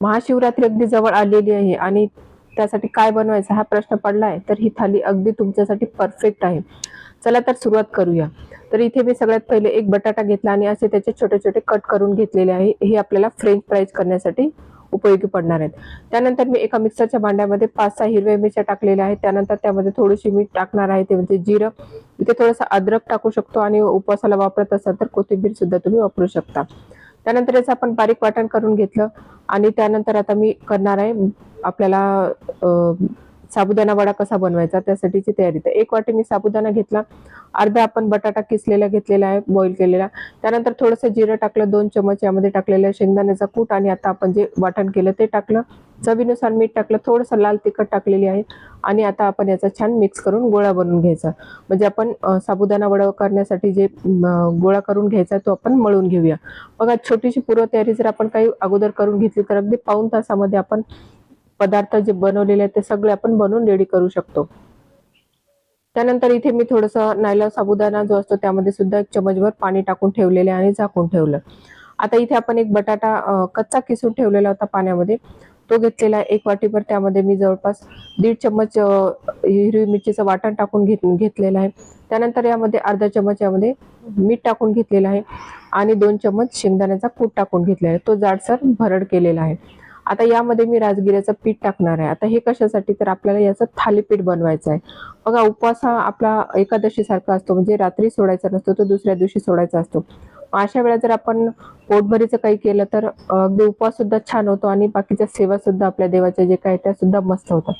महाशिवरात्री अगदी जवळ आलेली आहे आणि त्यासाठी काय बनवायचं हा प्रश्न पडला आहे तर ही थाली अगदी तुमच्यासाठी परफेक्ट आहे. चला तर सुरुवात करूया. तर इथे मी सगळ्यात पहिले एक बटाटा घेतला आणि असे त्याचे छोटे छोटे कट करून घेतलेले आहे. हे आपल्याला फ्रेंच फ्राईज करण्यासाठी उपयोगी पडणार आहेत. त्यानंतर मी एका मिक्सरच्या भांड्यामध्ये पाच सहा हिरव्या मिरच्या टाकलेल्या आहेत. त्यानंतर त्यामध्ये थोडीशी मीठ टाकणार आहे ते म्हणजे जिरं. इथे थोडासा अद्रक टाकू शकतो आणि उपवासाला वापरत असाल तर कोथिंबीर सुद्धा तुम्ही वापरू शकता. त्यानंतर याचं आपण बारीक वाटण करून घेतलं. आणि त्यानंतर आता मी करणार आहे आपल्याला साबुदाणा वडा कसा बनवायचा त्यासाठीची तयारी. तर एक वाटी मी साबुदाणा घेतला. अर्धा आपण बटाटा किसलेला घेतलेला आहे बॉईल केलेला. त्यानंतर थोडंसं जिरं टाकलं दोन चमच यामध्ये टाकलेलं शेंगदाण्याचा कूट आणि आता आपण जे वाटण केलं ते टाकलं. चवीनुसार मीठ टाकलं थोडंसं लाल तिखट टाकलेली आहे. आणि आता आपण याचा छान मिक्स करून गोळा बनवून घ्यायचा. म्हणजे आपण साबुदाणा वडा करण्यासाठी जे गोळा करून घ्यायचा तो आपण मळून घेऊया. बघा छोटीशी पूर्वतयारी जर आपण काही अगोदर करून घेतली तर अगदी पाऊन तासामध्ये आपण पदार्थ जे बनवलेले आहेत ते सगळे आपण बनवून रेडी करू शकतो. त्यानंतर इथे मी थोडंसं नायला साबुदाणा जो असतो त्यामध्ये सुद्धा एक चमचभर पाणी टाकून ठेवलेले आणि झाकून ठेवलं. आता इथे आपण एक बटाटा कच्चा किसून ठेवलेला होता पाण्यामध्ये. तो घेतलेला आहे एक वाटीभर. त्यामध्ये मी जवळपास दीड चम्मच हिरवी मिरचीचं वाटण टाकून घेत घेतलेलं आहे. त्यानंतर यामध्ये अर्धा चम्मच यामध्ये मीठ टाकून घेतलेलं आहे आणि दोन चम्मच शेंगदाण्याचा कूट टाकून घेतलेला आहे. तो जाडसर भरड केलेला आहे. आता यामध्ये मी राजगिऱ्याचं पीठ टाकणार आहे. आता हे कशासाठी? तर आपल्याला याचं थालीपीठ बनवायचं आहे बघा उपवास हा आपला एकादशी सारखा असतो. म्हणजे रात्री सोडायचा नसतो तो दुसऱ्या दिवशी सोडायचा असतो. अशा वेळा जर आपण पोटभरीचं काही केलं तर अगदी उपवास सुद्धा छान होतो आणि बाकीच्या सेवा सुद्धा आपल्या देवाच्या जे काही त्या सुद्धा मस्त होतात.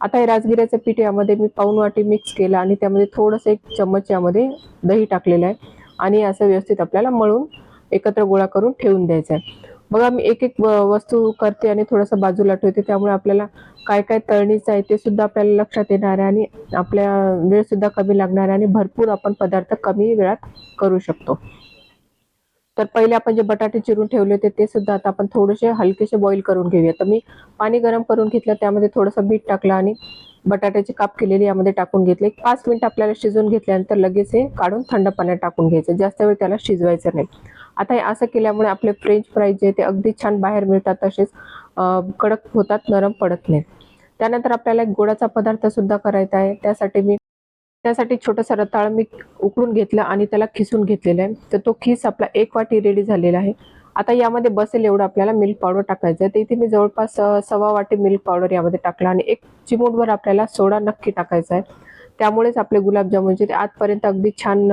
आता हे राजगिऱ्याचं पीठ यामध्ये मी पाऊन वाटी मिक्स केलं आणि त्यामध्ये थोडंसं एक चम्मच यामध्ये दही टाकलेलं आहे. आणि असं व्यवस्थित आपल्याला मळून एकत्र गोळा करून ठेवून द्यायचं आहे. बघा मी एक एक व- वस्तू करते आणि थोडंसं बाजूला ठेवते. त्यामुळे आपल्याला काय काय तळणीचं आहे ते सुद्धा आपल्याला लक्षात येणार आहे आणि आपल्या वेळ सुद्धा कमी लागणार आहे आणि भरपूर आपण पदार्थ कमी वेळात करू शकतो. तर पहिले आपण जे बटाटे चिरून ठेवले होते ते सुद्धा आता आपण थोडेसे हलकेसे बॉईल करून घेऊया. तर मी पाणी गरम करून घेतलं त्यामध्ये थोडंसं मीठ टाकलं आणि बटाट्याची काप केलेली यामध्ये टाकून घेतले. पाच मिनिट आपल्याला शिजवून घेतल्यानंतर लगेच हे काढून थंड पाण्यात टाकून घ्यायचं. जास्त वेळ त्याला शिजवायचं नाही. आता हे असं केल्यामुळे आपले फ्रेंच फ्राईज जे ते अगदी छान बाहेर मिळतात तसेच कडक होतात नरम पडत नाहीत. त्यानंतर आपल्याला एक गोडाचा पदार्थ सुद्धा करायचा आहे. त्यासाठी मी त्यासाठी छोटंसं रताळ मी उकळून घेतलं आणि त्याला खिसून घेतलेलं आहे. तर तो खिस आपला एक वाटी रेडी झालेला आहे. आता यामध्ये बसेल एवढं आपल्याला मिल्क पावडर टाकायचं आहे. तर इथे मी जवळपास सव्वा वाटी मिल्क पावडर यामध्ये टाकला आणि एक चिमूटभर आपल्याला सोडा नक्की टाकायचा आहे. त्यामुळेच आपले गुलाबजामुन जे ते आतपर्यंत अगदी छान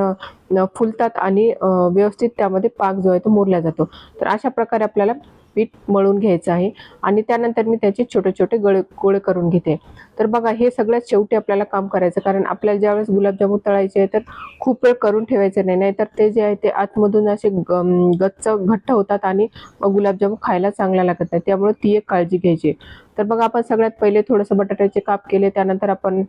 फुलतात आणि व्यवस्थित त्यामध्ये पाक जो आहे तो मुरला जातो. तर अशा प्रकारे आपल्याला पीठ मळून घ्यायचं आहे आणि त्यानंतर मी त्याचे छोटे छोटे गळे गोळे करून घेते. तर बघा हे सगळ्यात शेवटी आपल्याला काम करायचं कारण आपल्याला ज्यावेळेस गुलाबजामुन तळायचे आहे तर खूप वेळ करून ठेवायचे नाही. नाहीतर ते जे आहे ते आतमधून असे ग- गच्च घट्ट होतात आणि गुलाबजामून गुलाबजामुन खायला चांगला लागत नाही. त्यामुळे ती एक काळजी घ्यायची. तर बघा आपण सगळ्यात पहिले थोडंसं बटाट्याचे काप केले त्यानंतर आपण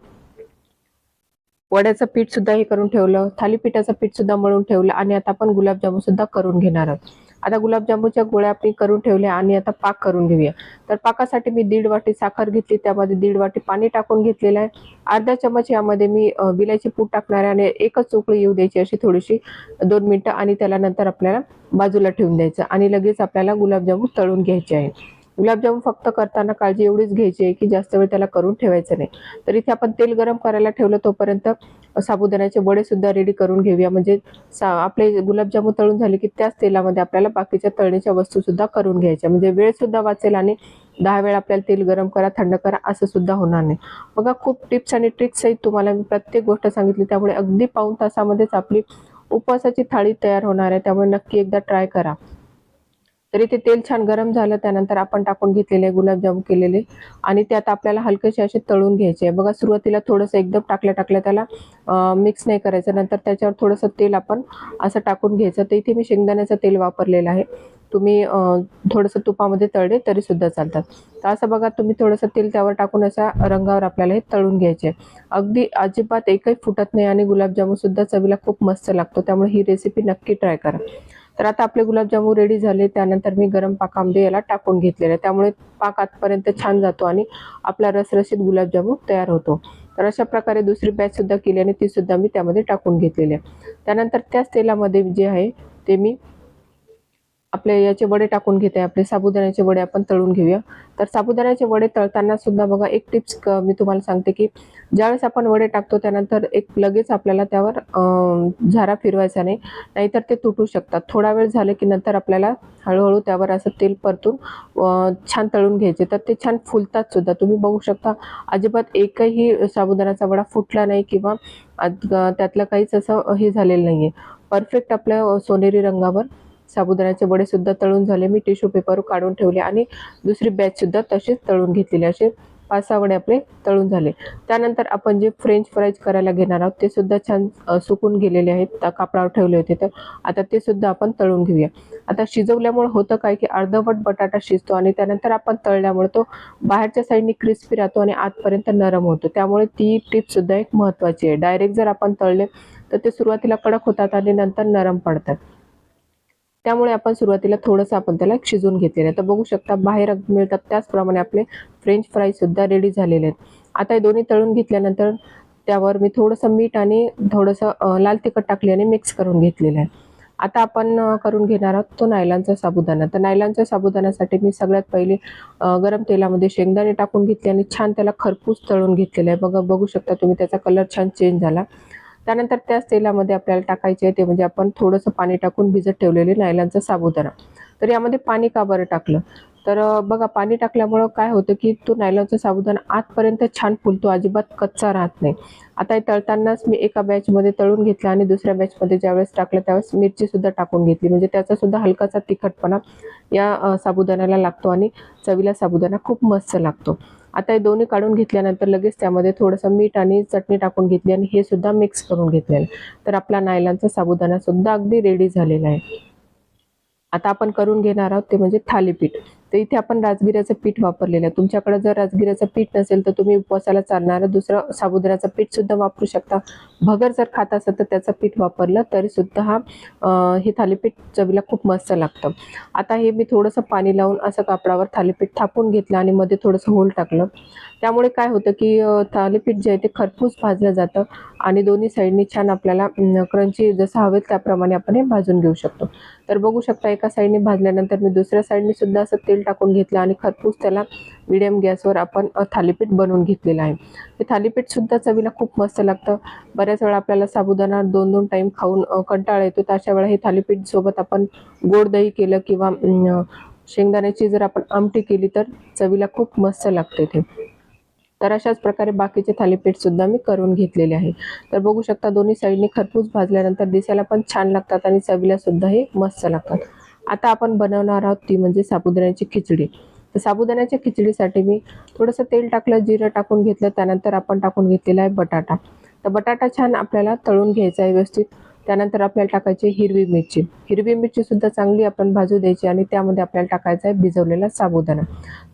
वड्याचं पीठ सुद्धा हे करून ठेवलं थालीपीठाचं पीठ सुद्धा मळून ठेवलं आणि आता आपण गुलाबजामुन सुद्धा करून घेणार आहोत. आता गुलाबजामुनच्या गोळ्या आपण करून ठेवल्या आणि आता पाक करून घेऊया. तर पाकासाठी मी दीड वाटी साखर घेतली त्यामध्ये दीड वाटी पाणी टाकून घेतलेलं आहे. अर्धा चमच यामध्ये मी विलायची पूड टाकणार आहे आणि एकच उकळी येऊ द्यायची अशी थोडीशी दोन मिनटं आणि त्याला नंतर आपल्याला बाजूला ठेवून द्यायचं. आणि लगेच आपल्याला गुलाबजामुन तळून घ्यायचे आहे. गुलाबजामुन फक्त करताना काळजी एवढीच घ्यायची आहे की जास्त वेळ त्याला करून ठेवायचं नाही. तर इथे आपण तेल गरम करायला ठेवलं तोपर्यंत साबुदाण्याचे वडे सुद्धा रेडी करून घेऊया. म्हणजे सा आपले गुलाबजामुन तळून झाले की त्याच तेलामध्ये आपल्याला बाकीच्या तळणीच्या वस्तू सुद्धा करून घ्यायच्या. म्हणजे वेळ सुद्धा वाचेल आणि दहा वेळा आपल्याला तेल गरम करा थंड करा असं सुद्धा होणार नाही. बघा खूप टिप्स आणि ट्रिक्स आहेत तुम्हाला. मी प्रत्येक गोष्ट सांगितली. त्यामुळे अगदी पाऊन तासामध्येच आपली उपवासाची थाळी तयार होणार आहे. त्यामुळे नक्की एकदा ट्राय करा. तरी ते तेल छान गरम झालं त्यानंतर आपण टाकून घेतलेले गुलाबजामुन केलेले. आणि त्यात आपल्याला हलकेसे असे तळून घ्यायचे आहे. बघा सुरुवातीला थोडंसं एकदम टाकल्या टाकल्या त्याला मिक्स नाही करायचं. नंतर त्याच्यावर थोडंसं तेल आपण असं टाकून घ्यायचं. तर इथे मी शेंगदाण्याचं तेल वापरलेलं आहे. तुम्ही थोडंसं तुपामध्ये तळले तरी सुद्धा चालतात. तर असं बघा तुम्ही थोडंसं तेल त्यावर टाकून असा रंगावर आपल्याला हे तळून घ्यायचे अगदी अजिबात एकही फुटत नाही आणि गुलाबजामुन सुद्धा चवीला खूप मस्त लागतो. त्यामुळे ही रेसिपी नक्की ट्राय करा. तर आता आपले गुलाबजामून रेडी झाले. त्यानंतर मी गरम पाकामध्ये याला टाकून घेतलेलं. आहे त्यामुळे पाक आतपर्यंत छान जातो आणि आपला रसरशीत गुलाबजामून तयार होतो. तर अशा प्रकारे दुसरी बॅच सुद्धा केली आणि ती सुद्धा मी त्यामध्ये टाकून घेतलेली आहे. त्यानंतर त्याच तेलामध्ये जे आहे ते मी आपले याचे वडे टाकून घेते आपले साबुदाण्याचे वडे आपण तळून घेऊया. तर साबुदाण्याचे वडे तळताना सुद्धा बघा एक टिप्स मी तुम्हाला सांगते की ज्यावेळेस आपण वडे टाकतो त्यानंतर एक लगेच आपल्याला त्यावर झारा फिरवायचा नाही नाहीतर ते तुटू शकतात. थोडा वेळ झाले की नंतर आपल्याला हळूहळू त्यावर असं तेल परतून छान तळून घ्यायचे. तर ते छान फुलतात सुद्धा. तुम्ही बघू शकता अजिबात एकही साबुदाण्याचा वडा फुटला नाही किंवा त्यातलं काहीच असं हे झालेलं नाही आहे परफेक्ट आपल्या सोनेरी रंगावर साबुदाण्याचे वडे सुद्धा तळून झाले. मी टिश्यू पेपर काढून ठेवले आणि दुसरी बॅच सुद्धा तशीच तळून घेतलेली. असे पाच सहा वडे आपले तळून झाले. त्यानंतर आपण जे फ्रेंच फ्राईज करायला घेणार आहोत ते सुद्धा छान सुकून गेलेले आहेत. कापडावर ठेवले होते तर आता ते सुद्धा आपण तळून घेऊया. आता शिजवल्यामुळे होतं काय की अर्धवट बटाटा शिजतो आणि त्यानंतर आपण तळल्यामुळे तो बाहेरच्या साईडनी क्रिस्पी राहतो आणि आतपर्यंत नरम होतो. त्यामुळे ती टिप सुद्धा एक महत्त्वाची आहे. डायरेक्ट जर आपण तळले तर ते सुरुवातीला कडक होतात आणि नंतर नरम पडतात. त्यामुळे आपण सुरुवातीला थोडंसं आपण त्याला शिजवून घेतलेलं आहे. तर बघू शकता बाहेर मिळतात त्याचप्रमाणे आपले फ्रेंच फ्राईज सुद्धा रेडी झालेले आहेत. आता हे दोन्ही तळून घेतल्यानंतर त्यावर मी थोडंसं मीठ आणि थोडंसं लाल तिखट टाकले आणि मिक्स करून घेतलेलं आहे. आता आपण करून घेणार आहोत तो नायलांचा साबुदाणा. तर नायलांच्या साबुदाण्यासाठी मी सगळ्यात पहिले गरम तेलामध्ये शेंगदाणे टाकून घेतले आणि छान त्याला खरपूस तळून घेतलेलं आहे. बघा बघू शकता तुम्ही त्याचा कलर छान चेंज झाला. त्यानंतर त्याच तेलामध्ये आपल्याला टाकायचे आहे ते म्हणजे आपण थोडंसं पाणी टाकून भिजत ठेवलेले नायलांचा साबुदाणा. तर यामध्ये पाणी का बरं टाकलं? तर बघा पाणी टाकल्यामुळं काय होतं की तो नायलॉनचा साबुदाणा आतपर्यंत छान फुलतो अजिबात कच्चा राहत नाही. आता हे तळतानाच मी एका बॅचमध्ये तळून घेतलं आणि दुसऱ्या बॅचमध्ये ज्यावेळेस टाकलं त्यावेळेस मिरचीसुद्धा टाकून घेतली. म्हणजे त्याचा सुद्धा हलकासा तिखटपणा या साबुदाण्याला लागतो आणि चवीला साबुदाणा खूप मस्त लागतो. आता हे दोन्ही काढून घेतल्यानंतर लगेच त्यामध्ये थोडंसं मीठ आणि चटणी टाकून घेतली आणि हे सुद्धा मिक्स करून घेतलेलं. तर आपला नायलांचा साबुदाणा सुद्धा अगदी रेडी झालेला आहे. आता आपण करून घेणार आहोत ते म्हणजे थालीपीठ. तर इथे आपण राजगिऱ्याचं पीठ वापरलेलं आहे. तुमच्याकडे जर राजगिऱ्याचं पीठ नसेल तर तुम्ही उपवासाला चालणारं दुसरं साबुदाण्याचं पीठ सुद्धा वापरू शकता. भगर जर खात असेल तर त्याचं पीठ वापरलं तरी सुद्धा हा हे थालीपीठ चवीला खूप मस्त लागतं. आता हे मी थोडंसं पाणी लावून असं कापडावर थालीपीठ थापून घेतलं आणि मध्ये थोडंसं होल टाकलं. त्यामुळे काय होतं की थालीपीठ जे आहे ते खरपूस भाजलं जातं आणि दोन्ही साईडनी छान आपल्याला क्रंची जसं हवेत त्याप्रमाणे आपण हे भाजून घेऊ शकतो. तर बघू शकता एका साईडने भाजल्यानंतर मी दुसऱ्या साईडने सुद्धा असं तेल टाकून घेतलं आणि खरपूस त्याला मिडियम गॅसवर आपण थालीपीठ बनवून घेतलेलं आहे. हे थालीपीठ सुद्धा चवीला खूप मस्त लागतं. बऱ्याच वेळा आपल्याला साबुदाणा दोन दोन टाईम खाऊन कंटाळा येतो. तर अशा वेळा हे थालीपीठ सोबत आपण गोड दही केलं किंवा शेंगदाण्याची जर आपण आमटी केली तर चवीला खूप मस्त लागते ते. तर अशाच प्रकारे बाकीचे थालीपीठ सुद्धा मी करून घेतलेले आहे. तर बघू शकता दोन्ही साईडने खरपूस भाजल्यानंतर दिसायला पण छान लागतात आणि चवीला हे मस्त लागतात. आता आपण बनवणार आहोत ती म्हणजे साबुदाण्याची खिचडी. तर साबुदाण्याच्या खिचडीसाठी मी थोडंसं तेल टाकलं जिरं टाकून घेतलं त्यानंतर आपण टाकून घेतलेला आहे बटाटा. तर बटाटा छान आपल्याला तळून घ्यायचा आहे व्यवस्थित. त्यानंतर आपल्याला टाकायची हिरवी मिरची. हिरवी मिरची सुद्धा चांगली आपण भाजू द्यायची आणि त्यामध्ये आपल्याला टाकायचा आहे भिजवलेला साबुदाणा.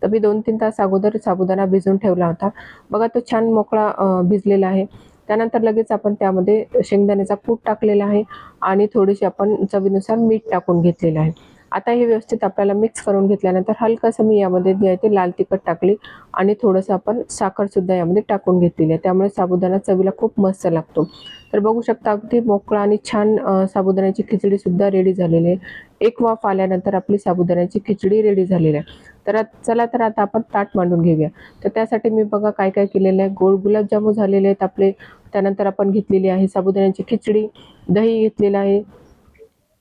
तर मी दोन तीन तास अगोदर साबुदाणा भिजवून ठेवला होता. बघा तो छान मोकळा भिजलेला आहे. त्यानंतर लगेच आपण त्यामध्ये शेंगदाण्याचा कूट टाकलेला आहे आणि थोडीशी आपण चवीनुसार मीठ टाकून घेतलेलं आहे. आता हे व्यवस्थित आपल्याला मिक्स करून घेतल्यानंतर हलकंसं मी यामध्ये जे आहे ते लाल तिखट टाकली आणि थोडंसं आपण साखरसुद्धा यामध्ये टाकून घेतलेली आहे. त्यामुळे साबुदाणा चवीला खूप मस्त लागतो. तर बघू शकता अगदी मोकळा आणि छान साबुदाण्याची साबुदाण्याची खिचडीसुद्धा रेडी झालेली आहे. एक वाफ आल्यानंतर आपली साबुदाण्याची खिचडी रेडी झालेली आहे. तर चला तर आता आपण ताट मांडून घेऊया. तर त्यासाठी मी बघा काय काय केलेलं आहे. गोड गुलाबजामू झालेले आहेत आपले. त्यानंतर आपण घेतलेली आहे साबुदाण्याची खिचडी. दही घेतलेलं आहे.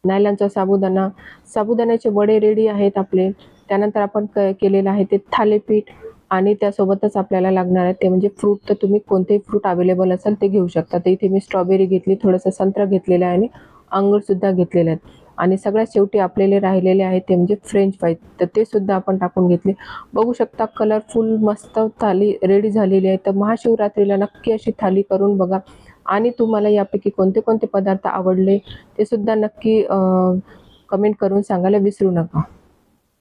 नायलांचा साबुदाणा. साबुदाण्याचे वडे रेडी आहेत आपले. त्यानंतर आपण क केलेलं आहे ते थालीपीठ. आणि त्यासोबतच आपल्याला लागणार आहे ते म्हणजे फ्रूट तर तुम्ही कोणतेही फ्रूट अवेलेबल असेल ते घेऊ शकता. तर इथे मी स्ट्रॉबेरी घेतली थोडंसं संत्रा घेतलेलं आहे आणि अंगूरसुद्धा घेतलेले आहेत. आणि सगळ्यात शेवटी आपलेले राहिलेले आहेत ते म्हणजे फ्रेंच फ्राईज तर ते सुद्धा आपण टाकून घेतले. बघू शकता कलरफुल मस्त थाली रेडी झालेली आहे. तर महाशिवरात्रीला नक्की अशी थाली करून बघा. आणि तुम्हाला यापैकी कोणते कोणते पदार्थ आवडले ते सुद्धा नक्की कमेंट करून सांगायला विसरू नका.